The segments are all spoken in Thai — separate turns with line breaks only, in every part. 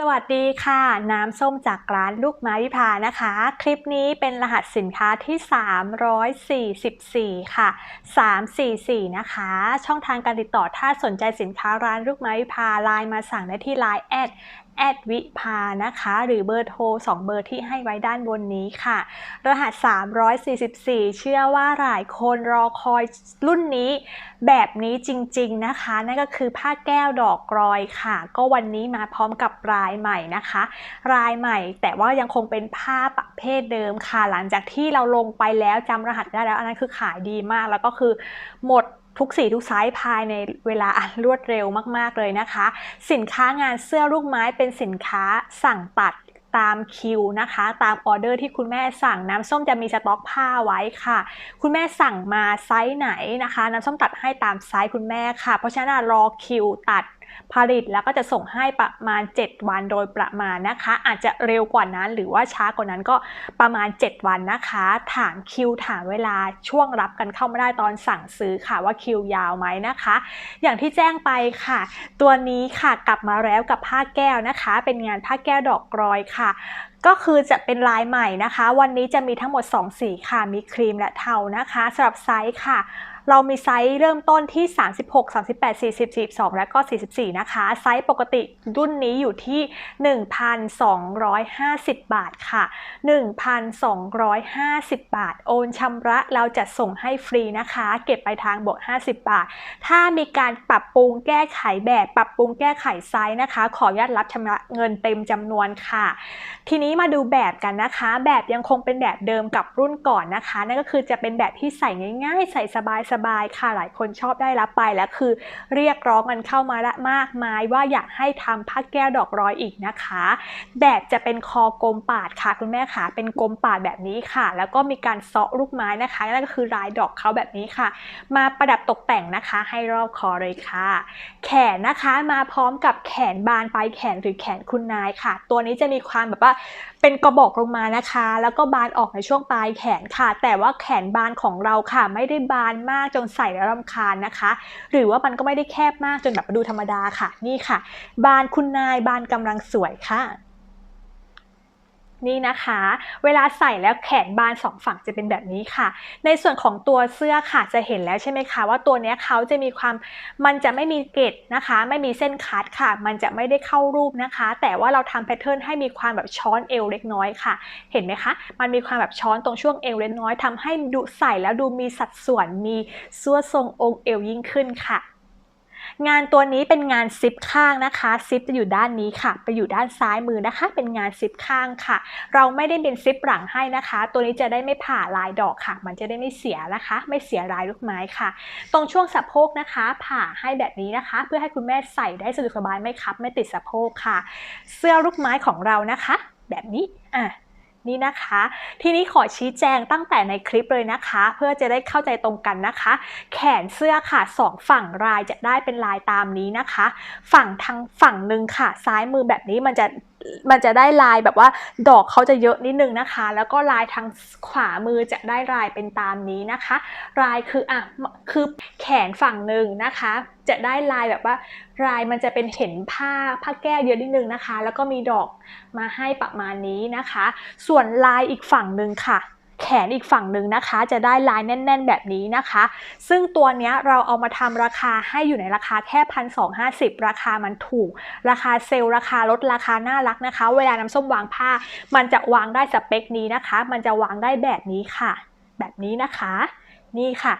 สวัสดีค่ะ น้ำส้มจากร้านลูกไม้วิภานะคะ คลิปนี้เป็นรหัสสินค้าที่ 344 ค่ะ 344 นะคะ ช่องทางการติดต่อถ้าสนใจสินค้าร้านลูกไม้วิภาไลน์มาสั่งได้ที่ไลน์แอด แอดวิภานะคะ หรือเบอร์โทร 2 เบอร์ที่ให้ไว้ด้านบนนี้ค่ะ รหัส 344 เชื่อว่าหลายคนรอคอยรุ่นนี้แบบนี้จริง ๆนะคะ นั่นก็คือผ้าแก้วดอกกรอยค่ะ ก็วันนี้มาพร้อมกับลายใหม่นะคะ ลายใหม่ แต่ว่ายังคงเป็นผ้าประเภทเดิมค่ะ หลังจากที่เราลงไปแล้วจำรหัสได้แล้ว อันนั้นคือขายดีมากแล้วก็คือหมด ทุกสีทุกไซส์ภายในเวลาอันรวดเร็วมากๆเลยนะคะ สินค้างานเสื้อลูกไม้เป็นสินค้าสั่งตัดตามคิวนะคะ ตามออเดอร์ที่คุณแม่สั่งน้ำส้มจะมีสต็อกผ้าไว้ค่ะ คุณแม่สั่งมาไซส์ไหนนะคะ น้ำส้มตัดให้ตามไซส์คุณแม่ค่ะ เพราะฉะนั้นรอคิวตัด ผลิตแล้วก็จะส่งให้ประมาณ 7 วันโดยประมาณนะคะ อาจจะเร็วกว่านั้นหรือว่าช้ากว่านั้นก็ประมาณ 7 วันนะคะ ถามคิวถามเวลาช่วงรับกันเข้าไม่ได้ตอนสั่งซื้อค่ะว่าคิวยาวไหมนะคะ อย่างที่แจ้งไปค่ะ ตัวนี้ค่ะกลับมาแล้วกับผ้าแก้วนะคะ เป็นงานผ้าแก้วดอกกรอยค่ะก็คือจะเป็นลายใหม่นะคะ วันนี้จะมีทั้งหมด 2 สีค่ะ มีครีมและเทานะคะสำหรับไซส์ค่ะ เรามีไซส์เริ่มต้นที่ 36 38 40 42 และก็ 44 นะคะ ไซส์ปกติรุ่นนี้อยู่ที่ 1,250 บาทค่ะ 1,250 บาท โอนชำระเราจะส่งให้ฟรีนะคะ เก็บไปทางบวก 50 บาท ถ้ามีการปรับปรุงแก้ไขแบบปรับปรุงแก้ไขไซส์นะคะ ขออนุญาตรับชำระเงินเต็มจำนวนค่ะ ทีนี้มาดูแบบกันนะคะ แบบยังคงเป็นแบบเดิมกับรุ่นก่อนนะคะ นั่นก็คือจะเป็นแบบที่ใส่ง่ายๆ ใส่สบายๆบายค่ะหลายคนชอบได้รับไปแล้วคือ เรียกร้องกันเข้ามาละมากมายว่าอยากให้ทำผ้าแก้วดอกร้อยอีกนะคะ แบบจะเป็นคอกลมปาดค่ะคุณแม่ค่ะเป็นกลมปาดแบบนี้ค่ะ แล้วก็มีการเซาะลูกไม้นะคะนั่นก็คือลายดอกเขาแบบนี้ค่ะ มาประดับตกแต่งนะคะ ให้รอบคอเลยค่ะ แขนนะคะมาพร้อมกับแขนบานปลายแขนหรือแขนคุณนายค่ะ ตัวนี้จะมีความแบบว่าเป็นกระบอกลงมานะคะ แล้วก็บานออกในช่วงปลายแขนค่ะ แต่ว่าแขนบานของเราค่ะ ไม่ได้บานมากจนใส่แล้วรำคาญนะคะ หรือว่ามันก็ไม่ได้แคบมากจนแบบดูธรรมดาค่ะ นี่ค่ะ บานคุณนายบานกำลังสวยค่ะ นี่นะคะ เวลาใส่แล้วแขนบานสองฝั่งจะเป็นแบบนี้ค่ะ ในส่วนของตัวเสื้อค่ะจะเห็นแล้วใช่ไหมคะ ว่าตัวนี้เขาจะมีความมันจะไม่มีเกล็ดนะคะ ไม่มีเส้นคัดค่ะ มันจะไม่ได้เข้ารูปนะคะ แต่ว่าเราทำแพทเทิร์นให้มีความแบบช้อนเอวเล็กน้อยค่ะ เห็นไหมคะ มันมีความแบบช้อนตรงช่วงเอวเล็กน้อยทำให้ดูใส่แล้วดูมีสัดส่วนมีเส่วนทรงองค์เอวยิ่งขึ้นค่ะ งานตัวนี้เป็นงานซิปข้างนะคะซิปจะอยู่ด้านนี้ค่ะ ไปอยู่ด้านซ้ายมือนะคะ เป็นงานซิปข้างค่ะ เราไม่ได้เป็นซิปหลังให้นะคะ ตัวนี้จะได้ไม่ผ่าลายดอกค่ะ มันจะได้ไม่เสียนะคะ ไม่เสียลายลูกไม้ค่ะ ตรงช่วงสะโพกนะคะ ผ่าให้แบบนี้นะคะ เพื่อให้คุณแม่ใส่ได้สะดวกสบายไม่คับไม่ติดสะโพกค่ะ เสื้อลูกไม้ของเรานะคะ แบบนี้อะ นี่นะคะ ทีนี้ขอชี้แจงตั้งแต่ในคลิปเลยนะคะ เพื่อจะได้เข้าใจตรงกันนะคะ แขนเสื้อค่ะสองฝั่งลายจะได้เป็นลายตามนี้นะคะ ฝั่งทางฝั่งหนึ่งค่ะ ซ้ายมือแบบนี้มันจะมันจะได้ลายแบบว่าดอกเขาจะเยอะนิดนึงนะคะ แล้วก็ลายทางขวามือจะได้ลายเป็นตามนี้นะคะ ลายคืออะคือแขนฝั่งหนึ่งนะคะ จะได้ลายแบบว่าลายมันจะเป็นเห็นผ้าผ้าแก้วเยอะนิดนึงนะคะ แล้วก็มีดอกมาให้ประมาณนี้นะคะ ส่วนลายอีกฝั่งหนึ่งค่ะ แขนอีกฝั่งหนึ่งนะคะ จะได้ลายแน่น ๆ แบบนี้นะคะ ซึ่งตัวเนี้ยเราเอามาทำราคาให้อยู่ในราคาแค่พันสองห้าสิบราคามันถูก ราคาเซลล์ราคาลดราคาน่ารักนะคะ เวลาน้ำส้มวางผ้า มันจะวางได้สเปคนี้นะคะ มันจะวางได้แบบนี้ค่ะ แบบนี้นะคะ นี่ค่ะ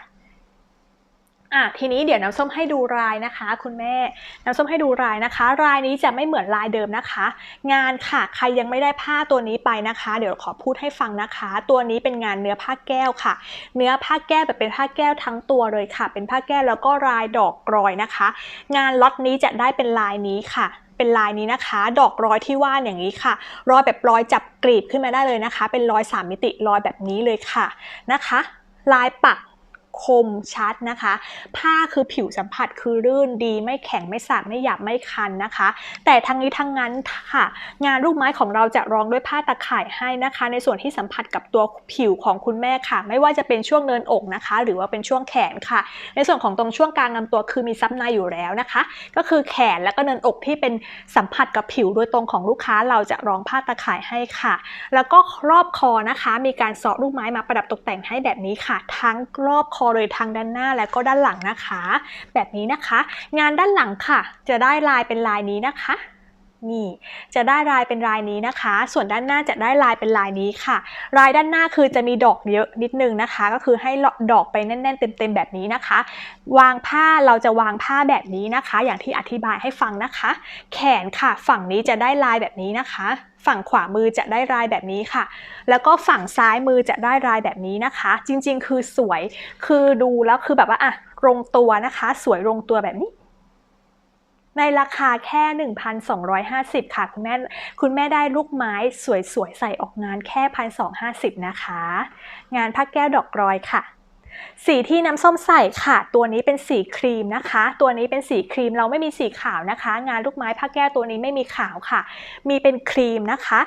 อะทีนี้เดี๋ยวน้ำส้มให้ดูลายนะคะ คุณแม่น้ำส้มให้ดูลายนะคะลายนี้จะไม่เหมือนลายเดิมนะคะ งานค่ะใครยังไม่ได้ผ้าตัวนี้ไปนะคะ เดี๋ยวขอพูดให้ฟังนะคะ ตัวนี้เป็นงานเนื้อผ้าแก้วค่ะ เนื้อผ้าแก้วแบบเป็นผ้าแก้วทั้งตัวเลยค่ะ เป็นผ้าแก้วแล้วก็ลายดอกกรอยนะคะ งานล็อตนี้จะได้เป็นลายนี้ค่ะเป็นลายนี้นะคะ ดอกรอยที่ว่าอย่างนี้ค่ะ รอยแบบรอยจับกรีบขึ้นมาได้เลยนะคะ เป็นรอยสามมิติรอยแบบนี้เลยค่ะนะคะ ลายปัก คมชัดนะคะ ผ้าคือผิวสัมผัสคือรื่นดี ไม่แข็งไม่สากไม่หยาบไม่คันนะคะ แต่ทั้งนี้ทั้งนั้นค่ะ งานลูกไม้ของเราจะรองด้วยผ้าตะข่ายให้นะคะ ในส่วนที่สัมผัสกับตัวผิวของคุณแม่ค่ะ ไม่ว่าจะเป็นช่วงเนินอกนะคะ หรือว่าเป็นช่วงแขนค่ะ ในส่วนของตรงช่วงกลางลำตัวคือมีซับในอยู่แล้วนะคะ ก็คือแขนแล้วก็เนินอกที่เป็นสัมผัสกับผิวโดยตรงของลูกค้าเราจะรองผ้าตะข่ายให้ค่ะ แล้วก็รอบคอนะคะ มีการเสาะลูกไม้มาประดับตกแต่งให้แบบนี้ค่ะ ทั้งรอบคอเลยทางด้านหน้าและก็ด้านหลังนะคะ แบบนี้นะคะ งานด้านหลังค่ะ จะได้ลายเป็นลายนี้นะคะนี่จะได้ลายเป็นลายนี้นะคะ ส่วนด้านหน้าจะได้ลายเป็นลายนี้ค่ะ ลายด้านหน้าคือจะมีดอกเยอะนิดนึงนะคะ ก็คือให้ดอกไปแน่น ๆ เต็ม ๆ แบบนี้นะคะ วางผ้าเราจะวางผ้าแบบนี้นะคะ อย่างที่อธิบายให้ฟังนะคะ แขนค่ะ ฝั่งนี้จะได้ลายแบบนี้นะคะ ฝั่งขวามือจะได้ลายแบบนี้ค่ะ แล้วก็ฝั่งซ้ายมือจะได้ลายแบบนี้นะคะ จริง ๆ คือสวย คือดูแล้วคือแบบว่าอะลงตัวนะคะ สวยลงตัวแบบนี้ในราคาแค่ 1,250 ค่ะ คุณแม่คุณแม่ได้ลูกไม้สวยๆ ใส่ออกงานแค่ 1,250 นะคะ งานผ้าแก้วดอกกรอยค่ะ สีที่น้ำส้มใส่ค่ะ ตัวนี้เป็นสีครีมนะคะ ตัวนี้เป็นสีครีมเราไม่มีสีขาวนะคะ งานลูกไม้ผ้าแก้วตัวนี้ไม่มีขาวค่ะ มีเป็นครีมนะคะ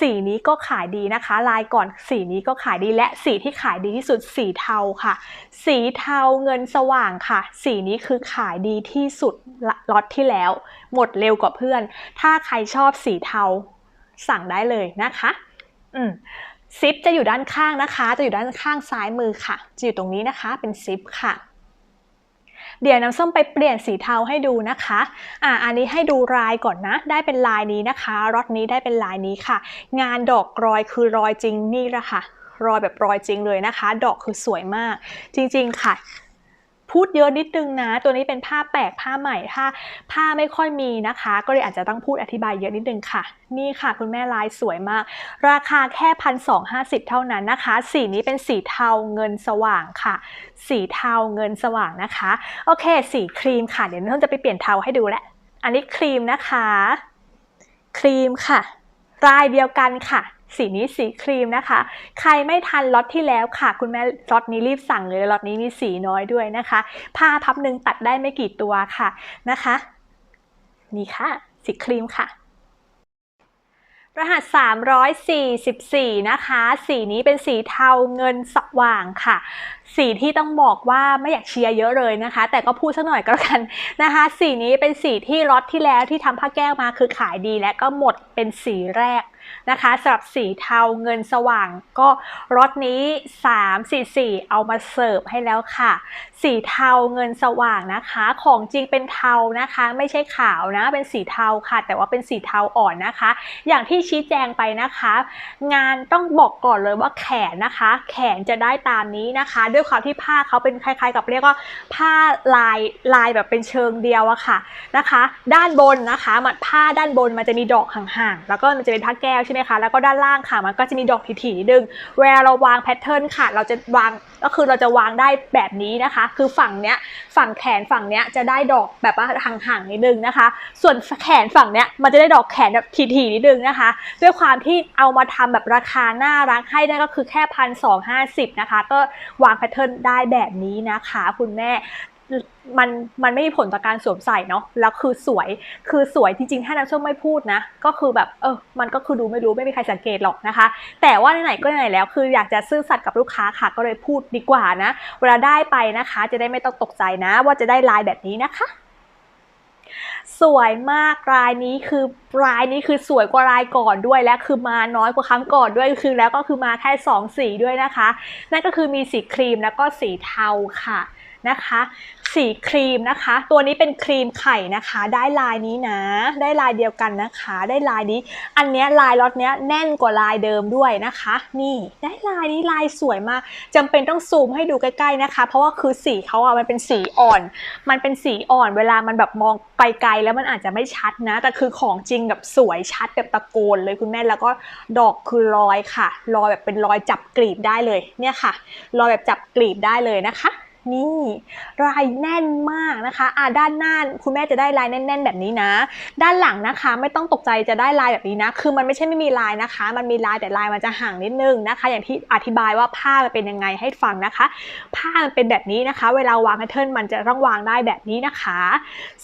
สีนี้ก็ขายดีนะคะ ลายก่อนสีนี้ก็ขายดีและสีที่ขายดีที่สุดสีเทาค่ะ สีเทาเงินสว่างค่ะ สีนี้คือขายดีที่สุดล็อตที่แล้ว หมดเร็วกว่าเพื่อน ถ้าใครชอบสีเทาสั่งได้เลยนะคะ อืม ซิปจะอยู่ด้านข้างนะคะ จะอยู่ด้านข้างซ้ายมือค่ะ จะอยู่ตรงนี้นะคะเป็นซิปค่ะ เดี๋ยวน้ำส้มไปเปลี่ยนสีเทาให้ดูนะคะ อ่า อันนี้ให้ดูลายก่อนนะ ได้เป็นลายนี้นะคะรอดนี้ได้เป็นลายนี้ค่ะ งานดอกรอยคือรอยจริงนี่แหละค่ะ รอยแบบรอยจริงเลยนะคะ ดอกคือสวยมาก จริง ๆ ค่ะ พูดเยอะนิดนึงนะ ตัวนี้เป็นผ้าแปลกผ้าใหม่ผ้าผ้าไม่ค่อยมีนะคะ ก็เลยอาจจะต้องพูดอธิบายเยอะนิดนึงค่ะ นี่ค่ะ คุณแม่ลายสวยมาก ราคาแค่พันสองห้าสิบเท่านั้นนะคะ สีนี้เป็นสีเทาเงินสว่างค่ะ สีเทาเงินสว่างนะคะ โอเค สีครีมค่ะ เดี๋ยวน้องจะไปเปลี่ยนเทาให้ดูแหละ อันนี้ครีมนะคะ ครีมค่ะลายเดียวกันค่ะ สีนี้สีครีมนะคะ ใครไม่ทันล็อตที่แล้วค่ะ คุณแม่ล็อตนี้รีบสั่งเลยล็อตนี้มีสีน้อยด้วยนะคะ ผ้าพับหนึ่งตัดได้ไม่กี่ตัวค่ะนะคะ นี่ค่ะ สีครีมค่ะรหัส 344 นะคะ สีนี้เป็นสีเทาเงินสว่างค่ะ สีที่ต้องบอกว่าไม่อยากเชียร์เยอะเลยนะคะ แต่ก็พูดสักหน่อยก็แล้วกันนะคะ สีนี้เป็นสีที่ล็อตที่แล้วที่ทำผ้าแก้วมาคือขายดีและก็หมดเป็นสีแรก นะคะสำหรับสีเทาเงินสว่างก็รถนี้ 3 4 4 เอามาเสิร์ฟให้แล้วค่ะ สีเทาเงินสว่างนะคะ ของจริงเป็นเทานะคะ ไม่ใช่ขาวนะเป็นสีเทาค่ะ แต่ว่าเป็นสีเทาอ่อนนะคะ อย่างที่ชี้แจงไปนะคะ งานต้องบอกก่อนเลยว่าแขนนะคะ แขนจะได้ตามนี้นะคะ ด้วยความที่ผ้าเขาเป็นคล้ายๆ กับเรียกว่าผ้าลายลายแบบเป็นเชิงเดียวอะค่ะนะคะ ด้านบนนะคะมันผ้าด้านบนมันจะมีดอกห่างๆแล้วก็มันจะเป็นผ้าแก้วใช่ไหมคะ แล้วก็ด้านล่างค่ะ มันก็จะมีดอกถี่ๆนิดนึง เวลาเราวางแพทเทิร์นค่ะ เราจะวาง ก็คือเราจะวางได้แบบนี้นะคะ คือฝั่งเนี้ย ฝั่งแขนฝั่งเนี้ยจะได้ดอกแบบว่าห่างๆนิดนึงนะคะ ส่วนแขนฝั่งเนี้ยมันจะได้ดอกแขนแบบถี่ๆนิดนึงนะคะ ด้วยความที่เอามาทำแบบราคาน่ารักให้ได้ก็คือแค่พันสองห้าสิบนะคะ ก็วางแพทเทิร์นได้แบบนี้นะคะ คุณแม่ มันมันไม่มีผลต่อการสวมใส่เนาะแล้วคือสวยคือสวยจริงๆ ถ้าน้ำส้มไม่พูดนะ ก็คือแบบเออมันก็คือดูไม่รู้ไม่มีใครสังเกตหรอกนะคะ แต่ว่าไหนๆก็ไหนแล้วคืออยากจะซื่อสัตย์กับลูกค้าค่ะก็เลยพูดดีกว่านะ เวลาได้ไปนะคะ จะได้ไม่ต้องตกใจนะ ว่าจะได้ลายแบบนี้นะคะสวยมากลายนี้คือลายนี้คือสวยกว่าลายก่อนด้วยและคือมาน้อยกว่าครั้งก่อนด้วยคือแล้วก็คือมาแค่สองสีด้วยนะคะ นั่นก็คือมีสีครีมแล้วก็สีเทาค่ะ นะคะ สีครีมนะคะ ตัวนี้เป็นครีมไข่นะคะ ได้ลายนี้นะ ได้ลายเดียวกันนะคะ ได้ลายนี้ อันเนี้ยลายล็อตเนี้ยแน่นกว่าลายเดิมด้วยนะคะ นี่ได้ลายนี้ลายสวยมากจำเป็นต้องซูมให้ดูใกล้ๆนะคะ เพราะว่าคือสีเขาอะมันเป็นสีอ่อน มันเป็นสีอ่อนเวลามันแบบมองไกลๆแล้วมันอาจจะไม่ชัดนะ แต่คือของจริงแบบสวยชัดแบบตะโกนเลยคุณแม่แล้วก็ดอกคือรอยค่ะ รอยแบบเป็นรอยจับกลีบได้เลยเนี่ยค่ะ รอยแบบจับกลีบได้เลยนะคะ นี่ลายแน่นมากนะคะอ่าด้านหน้าคุณแม่จะได้ลายแน่น ๆ แบบนี้นะ ด้านหลังนะคะ ไม่ต้องตกใจจะได้ลายแบบนี้นะ คือมันไม่ใช่ไม่มีลายนะคะ มันมีลายแต่ลายมันจะห่างนิดนึงนะคะ อย่างที่อธิบายว่าผ้ามันเป็นยังไงให้ฟังนะคะ ผ้ามันเป็นแบบนี้นะคะ เวลาวางแพทเทิร์นมันจะต้องวางได้แบบนี้นะคะ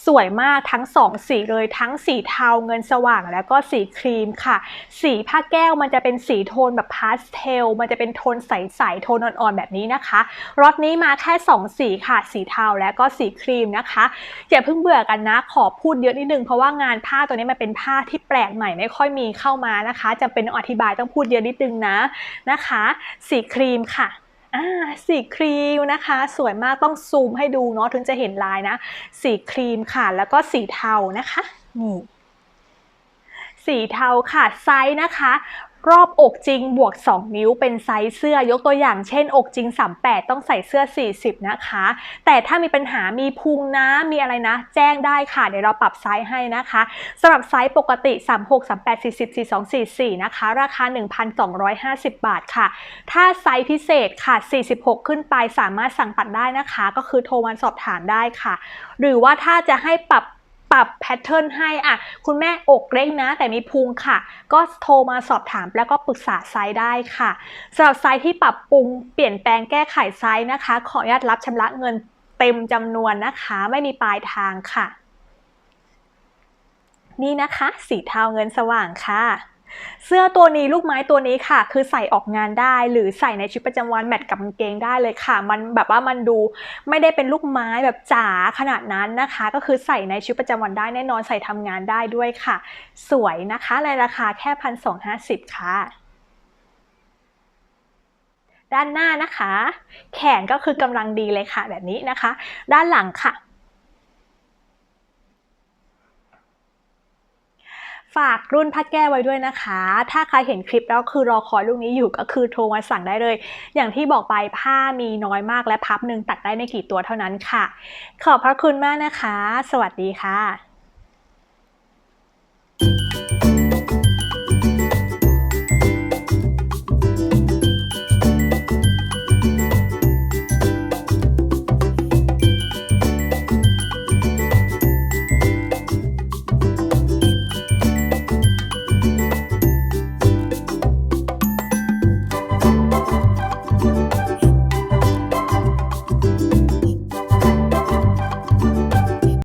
สวยมากทั้งสองสีเลยทั้งสีเทาเงินสว่างแล้วก็สีครีมค่ะ สีผ้าแก้วมันจะเป็นสีโทนแบบพาสเทลมันจะเป็นโทนใสๆโทนอ่อนๆแบบนี้นะคะรถนี้มาแค่2สีค่ะ สีเทาและก็สีครีมนะคะ อย่าเพิ่งเบื่อกันนะ ขอพูดเยอะนิดนึงเพราะว่างานผ้าตัวนี้มันเป็นผ้าที่แปลกใหม่ไม่ค่อยมีเข้ามานะคะจำเป็นต้องอธิบายต้องพูดเยอะนิดนึงนะนะคะ สีครีมค่ะอ่าสีครีมนะคะ สวยมากต้องซูมให้ดูเนาะถึงจะเห็นลายนะ สีครีมค่ะ แล้วก็สีเทานะคะนี่สีเทาค่ะไซส์นะคะ รอบอกจริงบวก 2 นิ้วเป็นไซส์เสื้อยกตัวอย่างเช่น อกจริง 38 ต้องใส่เสื้อ 40 นะคะ แต่ถ้ามีปัญหามีพุงนะมีอะไรนะ แจ้งได้ค่ะ เดี๋ยวเราปรับไซส์ให้นะคะสำหรับไซส์ปกติ 36 38 40 42 44 นะคะ ราคา 1,250 บาทค่ะ ถ้าไซส์พิเศษค่ะ 46 ขึ้นไปสามารถสั่งตัดได้นะคะ ก็คือโทรมาสอบถามได้ค่ะ หรือว่าถ้าจะให้ปรับ ปรับแพทเทิร์นให้อะคุณแม่อกเร่งนะ แต่มีพุงค่ะ ก็โทรมาสอบถามแล้วก็ปรึกษาไซส์ได้ค่ะสำหรับไซส์ที่ปรับปรุงเปลี่ยนแปลงแก้ไขไซส์นะคะ ขออนุญาตรับชำระเงินเต็มจำนวนนะคะ ไม่มีปลายทางค่ะ นี่นะคะ สีเทาเงินสว่างค่ะ เสื้อตัวนี้ลูกไม้ตัวนี้ค่ะ คือใส่ออกงานได้หรือใส่ในชีวิตประจำวันแมทกับกางเกงได้เลยค่ะ มันแบบว่ามันดูไม่ได้เป็นลูกไม้แบบจ๋าขนาดนั้นนะคะ ก็คือใส่ในชีวิตประจำวันได้แน่นอนใส่ทำงานได้ด้วยค่ะ สวยนะคะในราคาแค่พันสองห้าสิบค่ะด้านหน้านะคะ แขนก็คือกำลังดีเลยค่ะแบบนี้นะคะ ด้านหลังค่ะ ฝากรุ่นพัดแก้วไว้ด้วยนะคะ ถ้าใครเห็นคลิปแล้วคือรอคอยลูกนี้อยู่ก็คือโทรมาสั่งได้เลย อย่างที่บอกไปผ้ามีน้อยมากและพับหนึ่งตัดได้ไม่กี่ตัวเท่านั้นค่ะ ขอบพระคุณมากนะคะ สวัสดีค่ะ